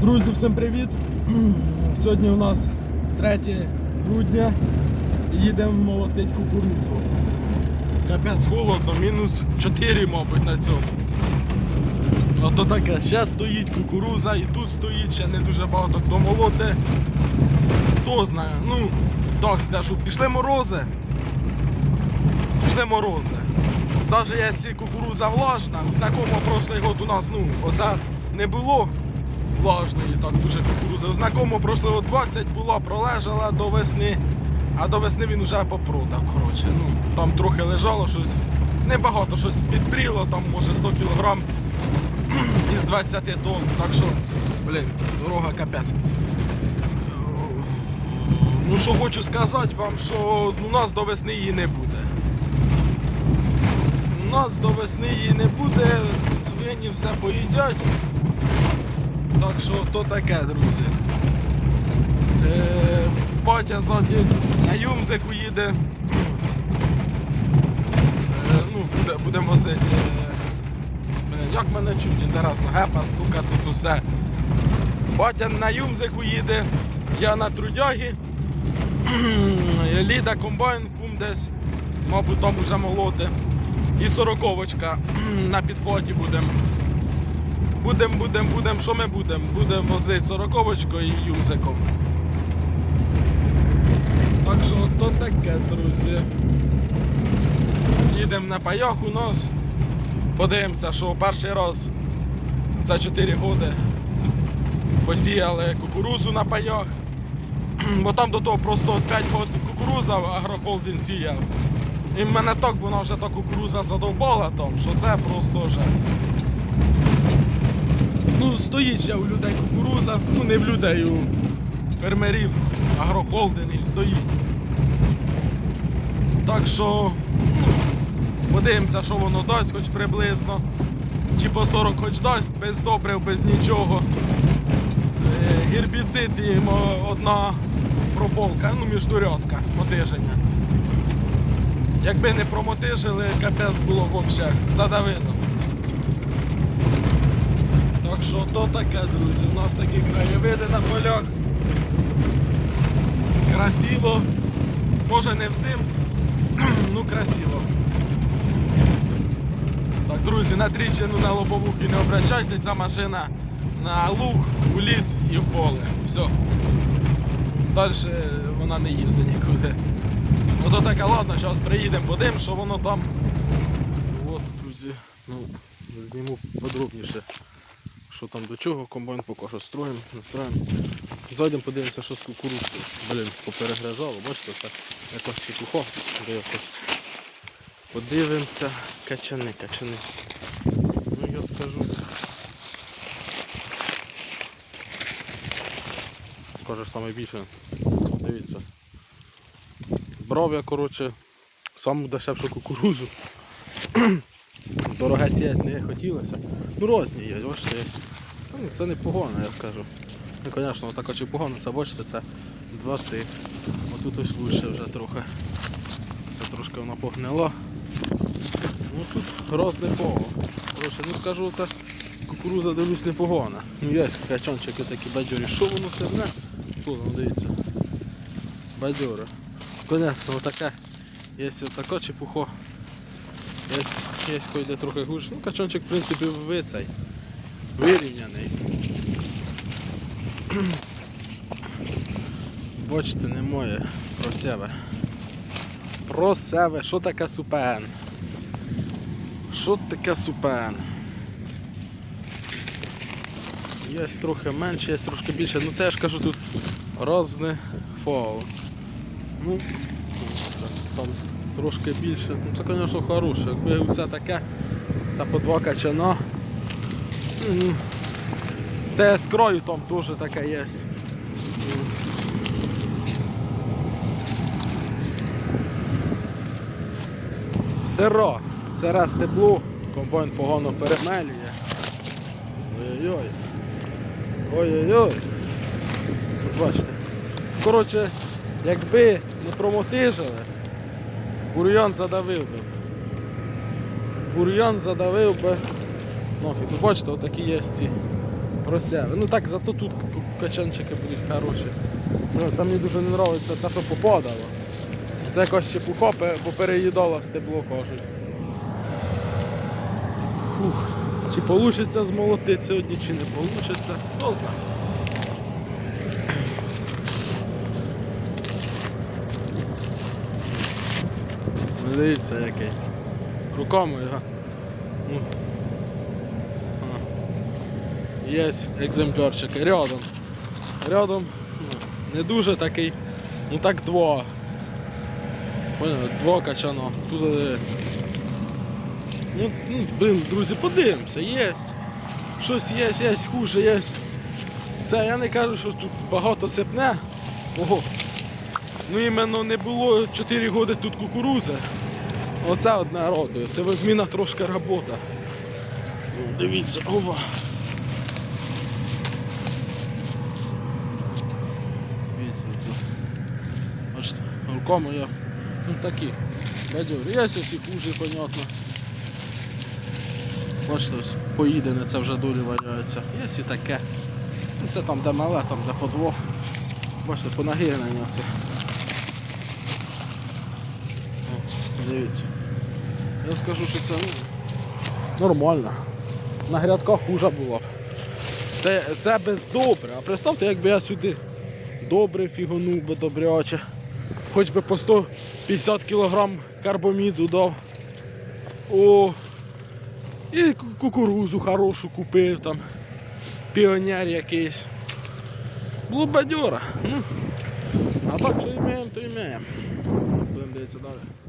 Друзі, всім привіт! Сьогодні у нас 3 грудня їдемо молотити кукурудзу. Капець холодно, мінус 4, мабуть, на цьому. Ото таке, ще стоїть кукуруза і тут стоїть, ще не дуже багато хто молоте. Хто знає, ну, так скажу, пішли морози. Пішли морози. Навіть якщо кукуруза влажна, знакомо прошлий год у нас, ну, оце не було влажної, так дуже кукурузи. Знакомо прошлий год 20 була, пролежала до весни, а до весни він вже попродав. Коротше, ну, там трохи лежало щось, небагато щось підпріло, там може 100 кг із 20 тонн. Так що, блін, дорога капець. Ну що хочу сказати вам, що у нас до весни її не буде. У нас до весни її не буде, свині все поїдять. Так що то таке, друзі. Е, батя ззаді на юмзику їде. Е, ну, буде, будемо возити. Е, як мене чуть, інтересно, гепа, стука тут усе. Батя на юмзику їде, я на трудягі. Ліда комбайн, кум десь, мабуть, там уже молоти. І сороковочка на підхваті будемо. Будем, будем, будем, що ми будемо? Будемо возити сороковочкою і юмзиком. Так що то таке, друзі. Їдемо на паях у нас. Подивимося, що перший раз за 4 роки посіяли кукурузу на паях. Бо там до того просто 5 років кукуруза агрохолдинг сіяв. І в мене так вона вже та кукуруза задовбала там, що це просто жесть. Ну, стоїть ще у людей кукуруза, ну не в людей, у фермерів, агрохолдингів стоїть. Так що ну, подивимося, що воно дасть хоч приблизно. Чи по 40 хоч дасть, без добрив, без нічого. Е, Гербіцид і одна прополка, ну міждурядка, мотиження. Якби не промотижили, капець було б взагалі задавило. Так що то таке, друзі. У нас такі краєвиди на полях. Красиво. Може не всім, ну красиво. Так, друзі, на тріщину на лобовухи не обращайте, ця машина на луг, у ліс і в поле. Все. Далі вона не їздить нікуди. Ну то таке, ладно, зараз приїдемо, подивимо, що воно там. От, друзі, ну, зніму подробніше, що там до чого, комбайн поки що строїмо, настроїмо. Зайдемо, подивимося, що з кукурудзою. Блін, поперегризало, бачите, це якось чепуха, де якось. Подивимося, качани, качани. Ну я скажу. Каже саме більше. Дивіться. Брав я, коротше, саму дешевшу кукурузу. Дороге сіяти не хотілося. Ну різні є, бачите, є. Ну, це не погано, я скажу. Ну, звісно, так чи погано, це бачите, це два тих. Отут ось лучше вже трохи. Це трошки вона погнила. Ну тут роз непогано. Коротше, ну скажу, це кукуруза дивлюсь непогана. Ну є качанчики такі бадьорі. Що воно все не? Тут, ну дивіться. Бадьори. Конечно, отаке. Є отака чепухо. Є, є койде трохи гуш. Ну, качанчик, в принципі, ви цей. Вирівняний. Бачите, не моє про себе. Про себе, що таке супен? Що таке супен? Є трохи менше, є трошки більше. Ну це я ж кажу тут розне фол. Ну, сам трошки більше. Ну це, звісно, хороше. Якби все таке, та по два качана. Це з крою там теж таке є. Сиро, сире стебло, комбайн погано перемелює. Ой-ой-ой. Ой-ой-ой. Бачите. Коротше, якби не промотижили, бур'ян задавив би. Бур'ян задавив би. Ну, і бачите, отакі є ці просяви. Ну так, зато тут качанчики будуть хороші. Ну, це мені дуже не подобається, це що попадало. Це якось чепуха пе- попереїдала стебло, кажуть. Фух. Чи вийде змолотити сьогодні, чи не вийде, хто знає. Дивіться який. Руками його. Ну. Є екземплярчики рядом. Рядом ну, не дуже такий, ну так два. Два качана. Тут е, Ну, ну, блин, друзі, подивимося, є. Щось є, є, хуже, є. Це я не кажу, що тут багато сипне. Ого. Ну іменно не було 4 роки тут кукурузи. Оце одне радує. Це возміна трошки робота. Ну, Дивіться, ова. Дивіться, це. Аж руками я. Ну такі. Бадьор. Є ось і хуже, понятно. Бачите, поїдене, це вже долі валяються. Є і таке. Це там де мале, там де по двох. Бачите, понагинення це. О, Дивіться. Я скажу, що це ну, нормально. На грядках хуже було б. Це, це без добре. А представте, якби я сюди добре фігонув би добряче. Хоч би по 150 кг карбоміду дав. О, і ку- кукурузу хорошу купив там. Піонер якийсь. Було б бадьора. Ну. А так, що імеємо, то імеємо. Будемо дивитися далі.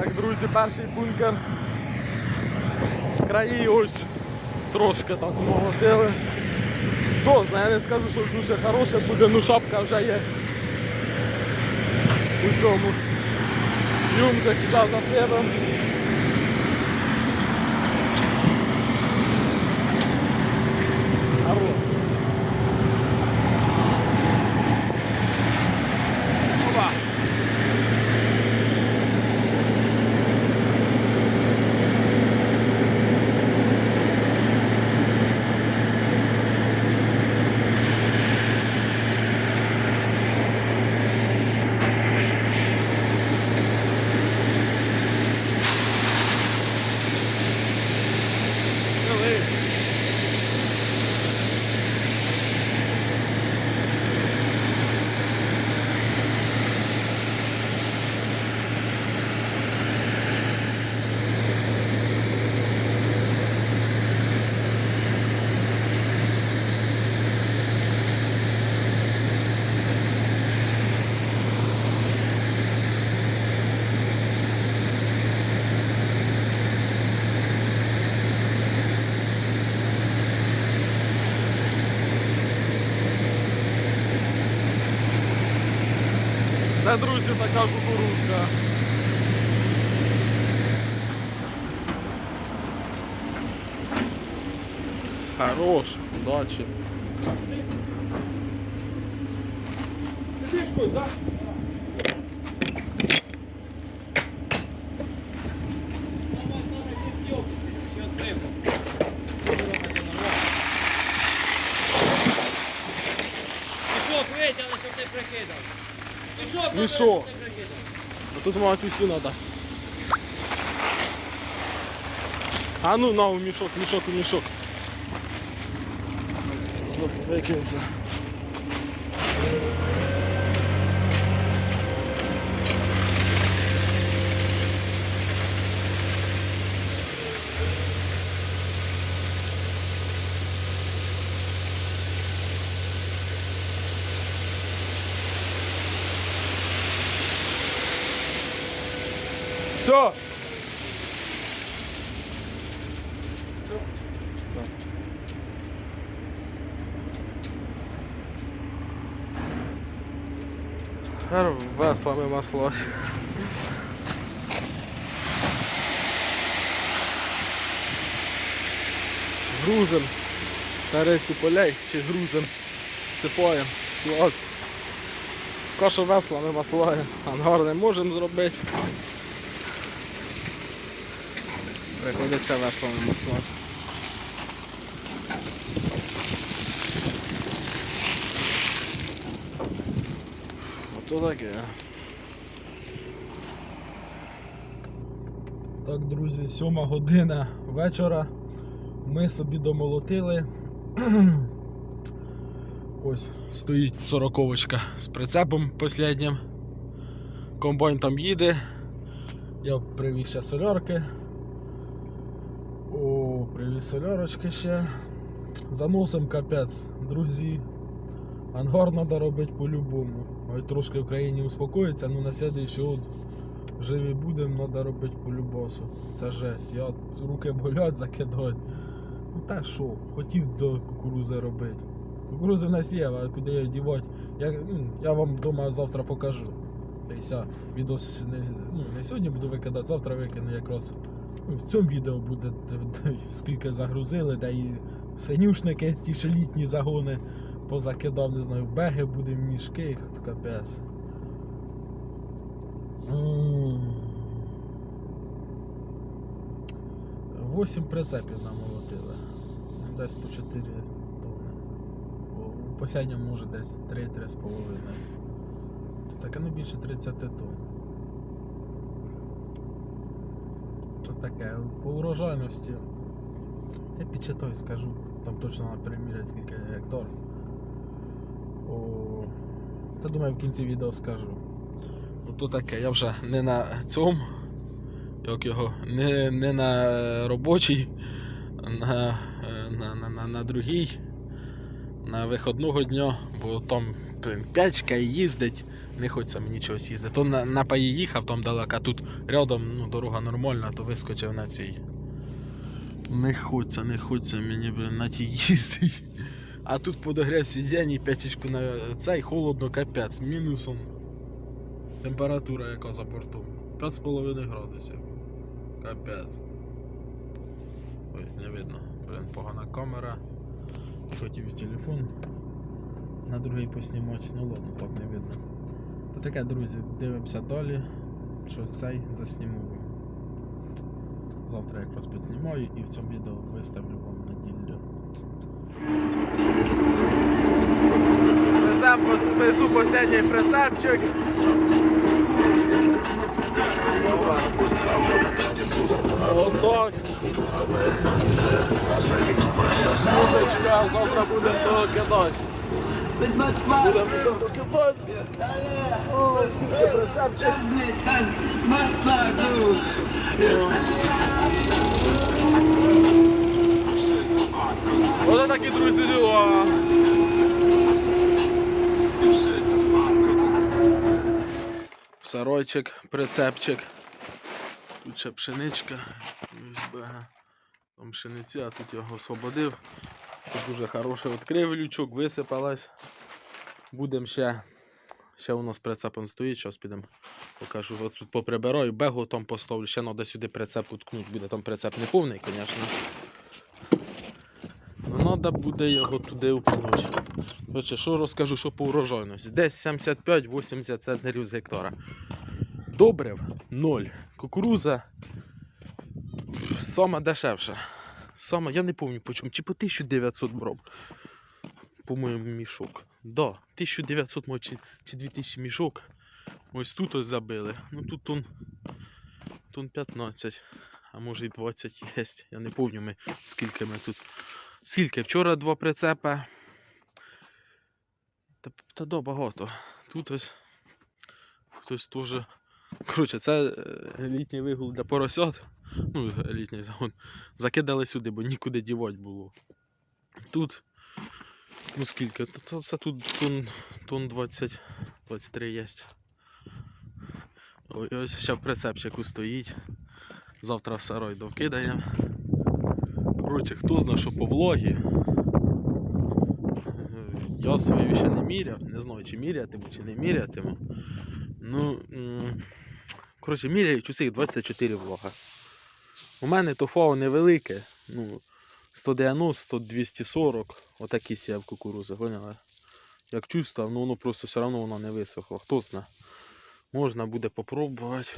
Так, друзі, перший бункер. Краї ось трошки так змолотили. Дозна, я не скажу, що дуже хороше буде, ну шапка вже є. У цьому. Юм зараз за Хорош. Це, друзі, така кукурузка. Хорош, удачі. Мішок Мішок, Мішок. щоб ти прикидав. А тут мабуть усі треба. А ну на у мішок, мішок, у мішок. Ну, викинься. Все. Веслами масло. грузим. Царицю полей чи грузим. Сипаємо. Кашу веслами маслаємо. Ангар не можемо зробити. Приходиться веслами маслати. Ото таке. Так, друзі, сьома година вечора. Ми собі домолотили. Ось стоїть сороковочка з прицепом последнім. Комбайн там їде. Я привіз ще солярки. О, солярочки ще. Заносим капець, друзі. Ангар треба робити по-любому. Ой, трошки в країні успокоїться, ну на слідуючий от живі будемо, треба робити по-любосу. Це жесть. Я руки болять закидаю. Ну та що, хотів до кукурузи робити. Кукурузи нас є, а куди її дівати? Я, ну, я вам вдома завтра покажу. Відос не, ну, не сьогодні буду викидати, завтра викину якраз. В цьому відео буде де- де скільки загрузили, де і свинюшники, ті що літні загони позакидав, не знаю, беги буде, мішки, капець. М. Восім прицепів намолотили. Десь по 4 тонни. У посядньому може десь 3-3,5. Так а не більше 30 тонн. Таке? По урожайності. Я підчитай скажу. Там точно треба переміряти скільки гектар. О, та думаю в кінці відео скажу. Ну то таке, я вже не на цьому, як його, не, не на робочій, на, е, на, на, на, на другій, на виходного дня, бо там блин, п'ячка їздить, не хочеться мені чогось їздити. То на, на паї їхав там далеко, а тут рядом ну, дорога нормальна, то вискочив на цій. Не хочеться, не хочеться мені блин, на тій їздить. А тут подогрів сидіння, п'ятічку на цей холодно, капець, мінусом. Температура яка за бортом. 5,5 градусів. Капець. Ой, не видно. Блін, погана камера. Хотів телефон на другий поснімати. Ну ладно, так не видно. То таке, друзі, дивимося далі. Що цей засніму. Завтра якраз підснімаю і в цьому відео виставлю вам неділю. Несемо несу останній прицепчик. Отак. Музичка, завтра будемо то кидати. Будемо завтра кидати. О, скільки прицепчик. Ось такі, друзі, діла. Саройчик, прицепчик. Тут ще пшеничка. Там пшениці, а тут його освободив. Тут дуже хороший відкрив лючок, висипалась. Будемо ще. Ще у нас прицепом стоїть, зараз підемо покажу. От тут поприбираю, бегу там поставлю, ще треба сюди прицеп уткнути. Буде там прицеп не повний, звісно. Ну, треба буде його туди. Коротше, що розкажу, що по урожайності. Десь 75-80 центнерів з гектара. Добрив 0. Кукуруза сама дешевша. Сама, я не пам'ятаю по чому, чи по 1900 броб. По-моєму, мішок. Да, 1900 може, чи, чи 2000 мішок. Ось тут ось забили. Ну тут тон, тон 15, а може і 20 є. Я не пам'ятаю скільки ми тут. Скільки? Вчора два прицепи. Та, та да, багато. Тут ось хтось теж. Коротше, це е, літній вигул для поросят. Ну, літній загон. Закидали сюди, бо нікуди дівати було. Тут. Ну скільки? Це тут тон, тон 20, 23 є. Ой, ось ще в прицепчику стоїть. Завтра в сарой докидаємо. Коротше, хто знає, що по влогі. Я свою ще не міряв, не знаю, чи мірятиму, чи не мірятиму. Ну, коротше, міряють усіх 24 влога. У мене то фау невелике. Ну, 190, 240, отакі сіяв кукурузи, поняли? Як чувствував, ну воно просто все одно воно не висохло. Хто знає. Можна буде попробувати.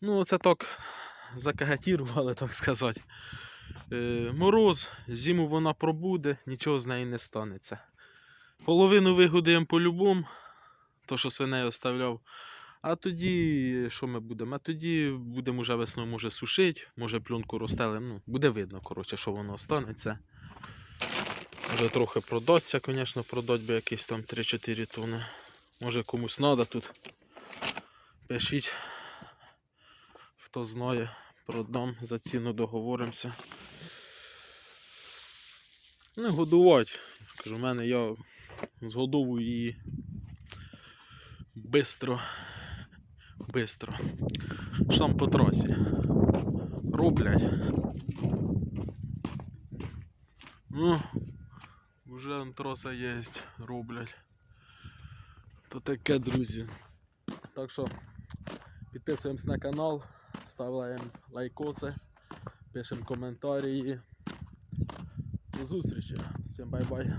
Ну, оце так закагатірували, так сказати. Е, мороз, зиму вона пробуде, нічого з неї не станеться. Половину вигодуємо по-любому, то що свиней оставляв. А тоді, що ми будемо? А тоді будемо вже весною може сушити, може пленку розстелимо. Ну, буде видно, коротше, що воно останеться. Може трохи продасться, звісно, продать би якісь там 3-4 тонни. Може комусь треба тут. Пишіть. Хто знає, продам, за ціну договоримося. Не годувати. Кажу, в мене я згодовую її бистро. Бистро. Що там по трасі? Роблять. Ну, вже он троса є, роблять. То таке, друзі. Так що підписуємось на канал, ставимо лайкоси, пишемо коментарі. До зустрічі. Всім бай-бай.